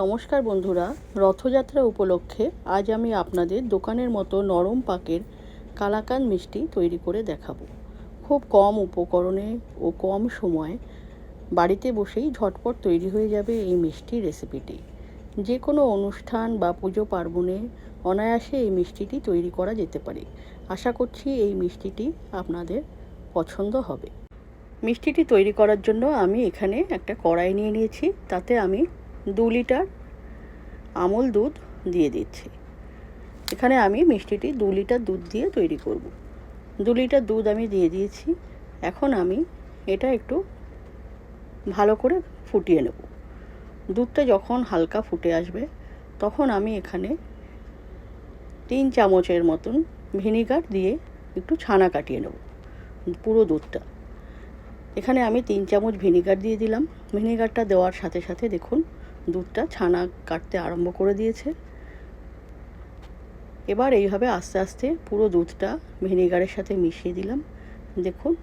নমস্কার বন্ধুরা, রথযাত্রা উপলক্ষে আজ আমি আপনাদের দোকানের মতো নরম পাকের কালাকান মিষ্টি তৈরি করে দেখাবো। খুব কম উপকরণে ও কম সময়ে বাড়িতে বসেই ঝটপট তৈরি হয়ে যাবে এই মিষ্টি রেসিপিটি। যে কোনো অনুষ্ঠান বা পুজো পার্বণে অনায়াসে এই মিষ্টিটি তৈরি করা যেতে পারে। আশা করছি এই মিষ্টিটি আপনাদের পছন্দ হবে। মিষ্টিটি তৈরি করার জন্য আমি এখানে একটা কড়াই নিয়ে নিয়েছি, তাতে আমি দু লিটার আমল দুধ দিয়ে দিচ্ছি। এখানে আমি মিষ্টিটি দু লিটার দুধ দিয়ে তৈরি করব। দু লিটার দুধ আমি দিয়ে দিয়েছি। এখন আমি এটা একটু ভালো করে ফুটিয়ে নেব। দুধটা যখন হালকা ফুটে আসবে, তখন আমি এখানে তিন চামচের মতন ভিনিগার দিয়ে একটু ছানা কাটিয়ে নেব পুরো দুধটা। এখানে আমি তিন চামচ ভিনিগার দিয়ে দিলাম। ভিনিগারটা দেওয়ার সাথে সাথে দেখুন দুধটা ছানা কাটতে আরম্ভ করে দিয়েছে। এবার এইভাবে আস্তে আস্তে পুরো দুধটা ভিনিগারের সাথে মিশিয়ে দিলাম। দেখুন,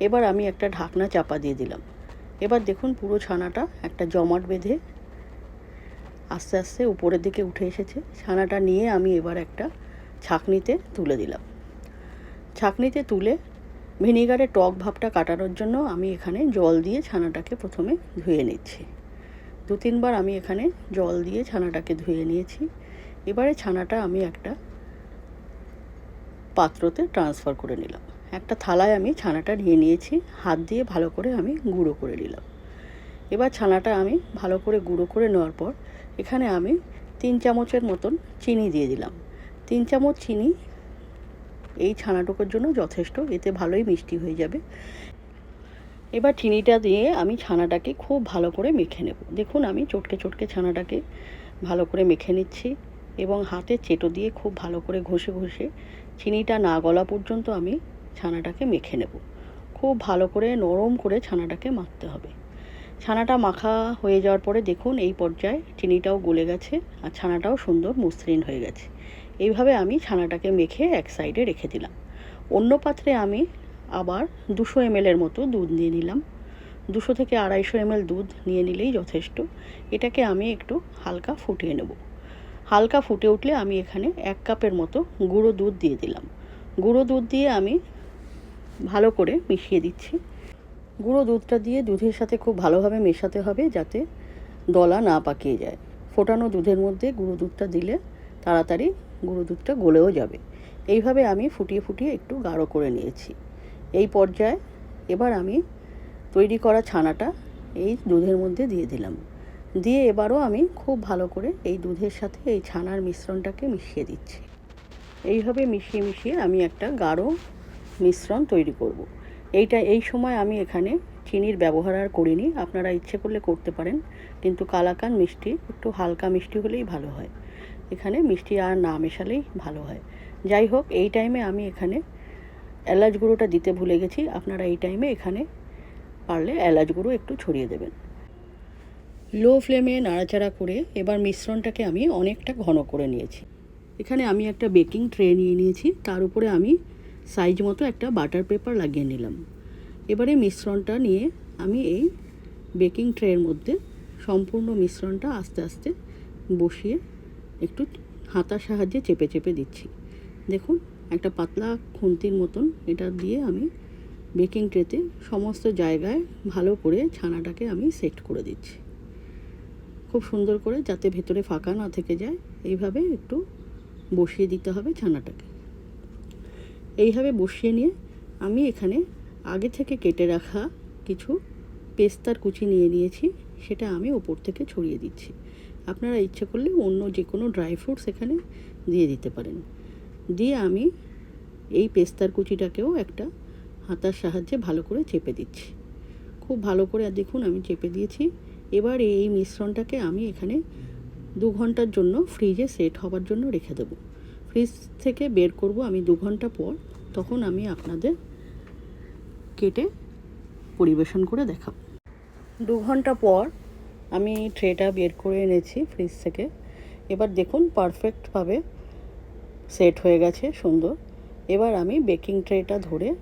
এবার আমি একটা ঢাকনা চাপা দিয়ে দিলাম। এবার দেখুন পুরো ছানাটা একটা জমাট বেঁধে আস্তে আস্তে উপরের দিকে উঠে এসেছে। ছানাটা নিয়ে আমি এবার একটা ছাকনিতে তুলে দিলাম। ছাকনিতে তুলে ভিনিগারের টক ভাবটা কাটানোর জন্য আমি এখানে জল দিয়ে ছানাটাকে প্রথমে ধুয়ে নিচ্ছি। দু তিনবার আমি এখানে জল দিয়ে ছানাটাকে ধুয়ে নিয়েছি। এবারে ছানাটা আমি একটা পাত্রতে ট্রান্সফার করে নিলাম। একটা থালায় আমি ছানাটা নিয়ে নিয়েছি, হাত দিয়ে ভালো করে আমি গুঁড়ো করে নিলাম। এবার ছানাটা আমি ভালো করে গুঁড়ো করে নেওয়ার পর এখানে আমি তিন চামচের মতন চিনি দিয়ে দিলাম। তিন চামচ চিনি এই ছানাটুকুর জন্য যথেষ্ট, এতে ভালোই মিষ্টি হয়ে যাবে। এবার চিনিটা দিয়ে আমি ছানাটাকে খুব ভালো করে মেখে নেব। দেখুন, আমি চটকে চটকে ছানাটাকে ভালো করে মেখে নিচ্ছি এবং হাতে চেটো দিয়ে খুব ভালো করে ঘষে ঘষে চিনিটা না গলা পর্যন্ত আমি ছানাটাকে মেখে নেব। খুব ভালো করে নরম করে ছানাটাকে মাখতে হবে। ছানাটা মাখা হয়ে যাওয়ার পরে দেখুন, এই পর্যায়ে চিনিটাও গলে গেছে আর ছানাটাও সুন্দর মসৃণ হয়ে গেছে। এইভাবে আমি ছানাটাকে মেখে এক সাইডে রেখে দিলাম। অন্য পাত্রে আমি আবার দুশো এমএলের মতো দুধ নিয়ে নিলাম। দুশো থেকে আড়াইশো এমএল দুধ নিয়ে নিলেই যথেষ্ট। এটাকে আমি একটু হালকা ফুটিয়ে নেব। হালকা ফুটে উঠলে আমি এখানে এক কাপের মতো গুঁড়ো দুধ দিয়ে দিলাম। গুঁড়ো দুধ দিয়ে আমি ভালো করে মিশিয়ে দিচ্ছি। গুঁড়ো দুধটা দিয়ে দুধের সাথে খুব ভালোভাবে মেশাতে হবে যাতে দলা না পাকিয়ে যায়। ফোটানো দুধের মধ্যে গুঁড়ো দুধটা দিলে তাড়াতাড়ি গুঁড়ো দুধটা গলেও যাবে। এইভাবে আমি ফুটিয়ে ফুটিয়ে একটু গাঢ় করে নিয়েছি। এই পর্যায়ে এবার আমি তৈরি করা ছানাটা এই দুধের মধ্যে দিয়ে দিলাম। দিয়ে এবারও আমি খুব ভালো করে এই দুধের সাথে এই ছানার মিশ্রণটাকে মিশিয়ে দিচ্ছি। এইভাবে মিশিয়ে মিশিয়ে আমি একটা গাঢ় মিশ্রণ তৈরি করব। এইটা এই সময় আমি এখানে চিনির ব্যবহার আর করিনি, আপনারা ইচ্ছে করলে করতে পারেন, কিন্তু কালাকান মিষ্টি, একটু হালকা মিষ্টি হলেই ভালো হয়। এখানে মিষ্টি আর না মেশালেই ভালো হয়। যাই হোক, এই টাইমে আমি এখানে এলাচ গুঁড়োটা দিতে ভুলে গেছি। আপনারা এই টাইমে এখানে পারলে এলাচ গুঁড়ো একটু ছড়িয়ে দেবেন। লো ফ্লেমে নাড়াচাড়া করে এবার মিশ্রণটাকে আমি অনেকটা ঘন করে নিয়েছি। এখানে আমি একটা বেকিং ট্রে নিয়ে নিয়েছি। তার উপরে আমি সাইজ মতো একটা বাটার পেপার লাগিয়ে নিলাম। এবারে মিশ্রণটা নিয়ে আমি এই বেকিং ট্রের মধ্যে সম্পূর্ণ মিশ্রণটা আস্তে আস্তে বসিয়ে একটু হাতার সাহায্যে চেপে চেপে দিচ্ছি। দেখুন একটা পাতলা খুন্তির মতন এটা দিয়ে আমি বেকিং ট্রেতে সমস্ত জায়গায় ভালো করে ছানাটাকে আমি সেট করে দিচ্ছি। খুব সুন্দর করে যাতে ভেতরে ফাঁকা না থেকে যায়, এইভাবে একটু বসিয়ে দিতে হবে ছানাটাকে। এইভাবে বসিয়ে নিয়ে আমি এখানে আগে থেকে কেটে রাখা কিছু পেস্তার কুচি নিয়ে নিয়েছি, সেটা আমি ওপর থেকে ছড়িয়ে দিচ্ছি। আপনারা ইচ্ছে করলে অন্য যে কোনো ড্রাই ফ্রুটস এখানে দিয়ে দিতে পারেন। দিয়ে আমি এই পেস্তার কুচিটাকেও একটা হাতার সাহায্যে ভালো করে চেপে দিচ্ছি। খুব ভালো করে দেখুন আমি চেপে দিয়েছি। এবার এই মিশ্রণটাকে আমি এখানে দু ঘণ্টার জন্য ফ্রিজে সেট হবার জন্য রেখে দেবো। ফ্রিজ থেকে বের করব আমি দু ঘণ্টা পর, তখন আমি আপনাদের কেটে পরিবেশন করে দেখাবো। দু ঘণ্টা পর আমি ট্রেটা বের করে এনেছি ফ্রিজ থেকে। এবার দেখুন পারফেক্টভাবে সেট হয়ে গেছে, সুন্দর। এবার আমি বেকিং ট্রেটা ধরে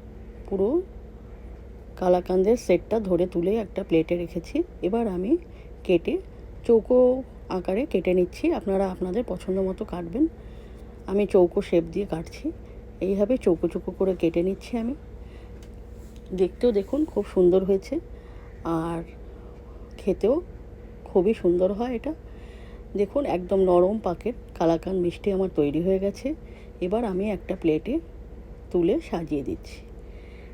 পুরো কালাকান্দের সেটটা ধরে তুলে একটা প্লেটে রেখেছি। এবার আমি কেটে চৌকো আকারে কেটে নিচ্ছি। আপনারা আপনাদের পছন্দ মতো কাটবেন। আমি চৌকো শেপ দিয়ে কাটছি। এইভাবে চৌকো চৌকো করে কেটে নিচ্ছি আমি। দেখতেও দেখুন খুব সুন্দর হয়েছে। আর খেতেও খুবই সুন্দর হয় এটা। দেখুন, একদম নরম পাকের কালাকান মিষ্টি আমার তৈরি হয়ে গেছে। এবার আমি একটা প্লেটে তুলে সাজিয়ে দিচ্ছি।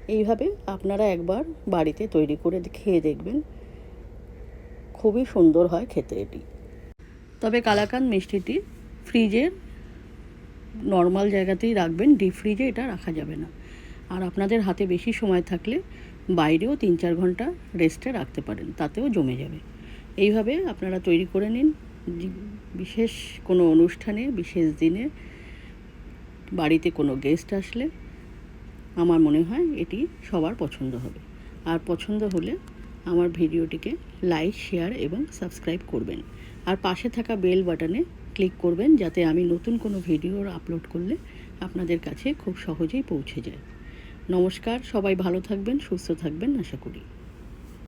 এইভাবে আপনারা একবার বাড়িতে তৈরি করে খেয়ে দেখবেন। খুবই সুন্দর হয় খেতে এটি। তবে কালাকান মিষ্টিটি ফ্রিজের নর্মাল জায়গাতেই রাখবেন, ডিপ ফ্রিজে এটা রাখা যাবে না। আর আপনাদের হাতে বেশি সময় থাকলে বাইরেও তিন চার ঘণ্টা রেস্টে রাখতে পারেন, তাতেও জমে যাবে। এইভাবে আপনারা তৈরি করে নিন। বিশেষ কোনো অনুষ্ঠানে, বিশেষ দিনে বাড়িতে কোনো গেস্ট আসলে আমার মনে হয় এটি সবার পছন্দ হবে। আর পছন্দ হলে আমার ভিডিওটিকে লাইক শেয়ার এবং সাবস্ক্রাইব করবেন। আর পাশে থাকা বেল বাটনে ক্লিক করবেন যাতে আমি নতুন কোনো ভিডিও আপলোড করলে আপনাদের কাছে খুব সহজেই পৌঁছে যায়। নমস্কার, সবাই ভালো থাকবেন, সুস্থ থাকবেন, আশা করি।